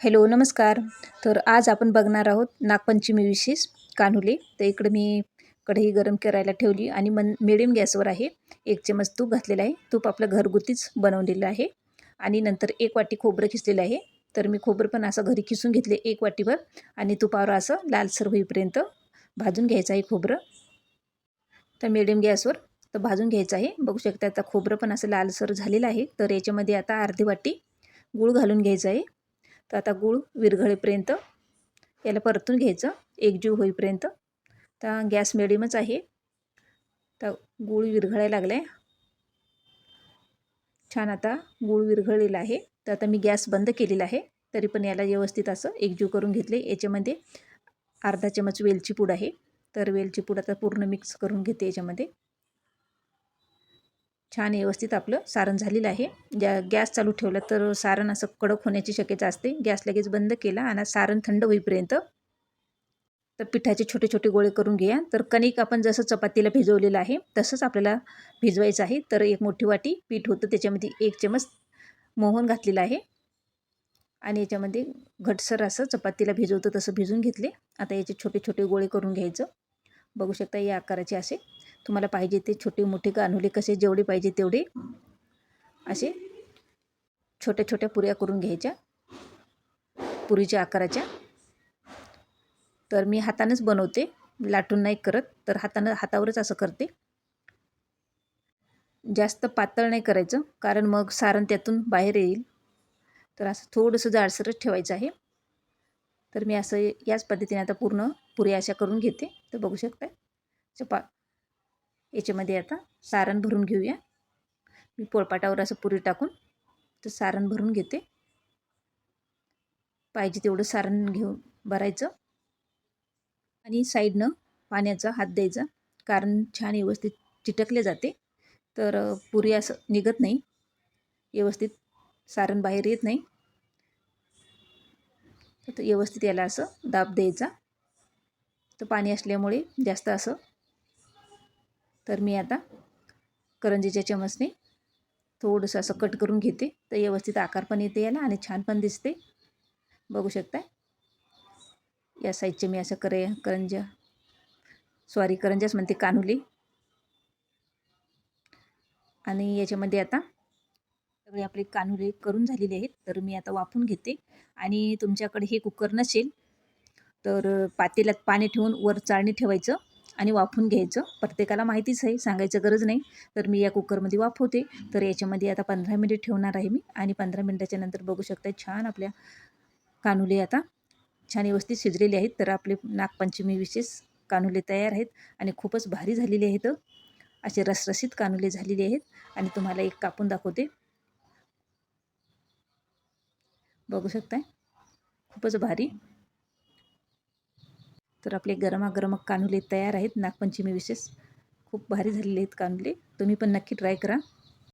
Hello नमस्कार. तर आज आपण बघणार आहोत नागपंचमी विशेष कान्हुले तर इकडे मी कढई गरम करायला ठेवली आणि मन मिडियम गॅसवर आहे एक चमच तूप घातलेलं आहे. तूप आपलं घरगुतीच बनवलेलं आहे आणि नंतर एक वाटी खोबरं खिसलेलं आहे. तर मी खोबरं पण असं घरी खिसून घेतले एक वाटीभर आणि तुपावर असं लालसर होईपर्यंत भाजून घ्यायचं आहे खोबरं. तर मिडियम गॅसवर तर भाजून घ्यायचं आहे. बघू शकता आता खोबरं पण असं लालसर झालेलं आहे. तर याच्यामध्ये आता अर्धी वाटी गूळ घालून घ्यायचं आहे. तर आता गूळ विरघळेपर्यंत याला परतून घ्यायचं. एकजीव होईपर्यंत. तर गॅस मिडियमच आहे. तर गूळ विरघळायला लागला आहे छान आता गूळ विरघळलेला आहे. तर आता मी गॅस बंद केलेला आहे. तरी पण याला व्यवस्थित असं एकजीव करून घेतले. याच्यामध्ये अर्धा चमच वेलची पूड आहे. तर वेलची पूड आता पूर्ण मिक्स करून घेते याच्यामध्ये. छान व्यवस्थित आपलं सारण झालेलं आहे. ज्या गॅस चालू ठेवला तर सारण असं कडक होण्याची शक्यता असते. गॅस लगेच बंद केला आणि सारण थंड होईपर्यंत तर पिठाचे छोटे छोटे गोळे करून घ्या तर कणिक आपण जसं चपातीला भिजवलेलं आहे तसंच आपल्याला भिजवायचं आहे. तर एक मोठी वाटी पीठ होतं त्याच्यामध्ये एक चमच मोहन घातलेलं आहे. आणि याच्यामध्ये घटसर असं चपातीला भिजवतं तसं भिजून घेतले. आता याचे छोटे छोटे गोळे करून घ्यायचं. बघू शकता या आकाराचे असे. तुम्हाला पाहिजे ते छोटे मोठे कान्हुले कसे जेवढे पाहिजे तेवढे असे छोट्या छोट्या पुऱ्या करून घ्यायच्या पुरीच्या आकाराच्या. तर मी हातानेच बनवते लाटून नाही करत तर हातानं हातावरच असं करते. जास्त पातळ नाही करायचं कारण मग सारण त्यातून बाहेर येईल. तर असं थोडंसं जाडसरच ठेवायचं आहे. तर मी असं याच पद्धतीने आता पूर्ण पुऱ्या अशा करून घेते. तर बघू शकता चपा याच्यामध्ये आता सारण भरून घेऊया. मी पोळपाटावर असं पुरी टाकून तर सारण भरून घेते. पाहिजे तेवढं सारण घेऊन भरायचं. आणि साईडनं पाण्याचा हात द्यायचा कारण छान व्यवस्थित चिटकले जाते. तर पुरी असं निघत नाही. व्यवस्थित सारण बाहेर येत नाही. तर व्यवस्थित याला असं दाब द्यायचा. तर पाणी असल्यामुळे जास्त असं तर मी आता करंजीच्या चमचने थोडंसं असं कट करून घेते. तर व्यवस्थित आकार पण येते याला आणि छान पण दिसते. बघू शकता या साईजचे मी असं करे करंजा सॉरी करंजाच म्हणते कानुली. आणि याच्यामध्ये आता सगळे आपले कानुले करून झालेले आहेत. तर मी आता वाफून घेते. आणि तुमच्याकडे हे कुकर नसेल तर पातेल्यात पाणी ठेवून वर चाळणी ठेवायचं. आणि वाफून घ्यायचं. प्रत्येकाला माहितीच आहे सांगायचं गरज नाही. तर मी या कुकरमध्ये वाफवते. तर याच्यामध्ये आता पंधरा मिनिट ठेवणार आहे मी. आणि पंधरा मिनटाच्या नंतर बघू शकता छान आपल्या कानुले आता छान व्यवस्थित शिजलेले आहेत. तर आपले नागपंचमी विशेष कानुले तयार आहेत. आणि खूपच भारी झालेले आहेत. असे रसरसित कानुले झालेले आहेत. आणि तुम्हाला एक कापून दाखवते. बघू शकताय? खूपच भारी. तर आपले गरमागरम कानुले तयार आहेत. नागपंचमी विशेष खूप भारी झालेले आहेत कानुले. तुम्ही पण नक्की ट्राय करा.